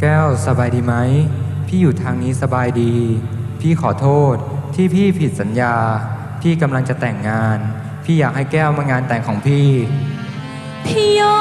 แก้วสบายดีไหม พี่อยู่ทางนี้สบายดี พี่ขอโทษที่พี่ผิดสัญญา พี่กำลังจะแต่งงาน พี่อยากให้แก้วมางานแต่งของพี่ พี่ยอ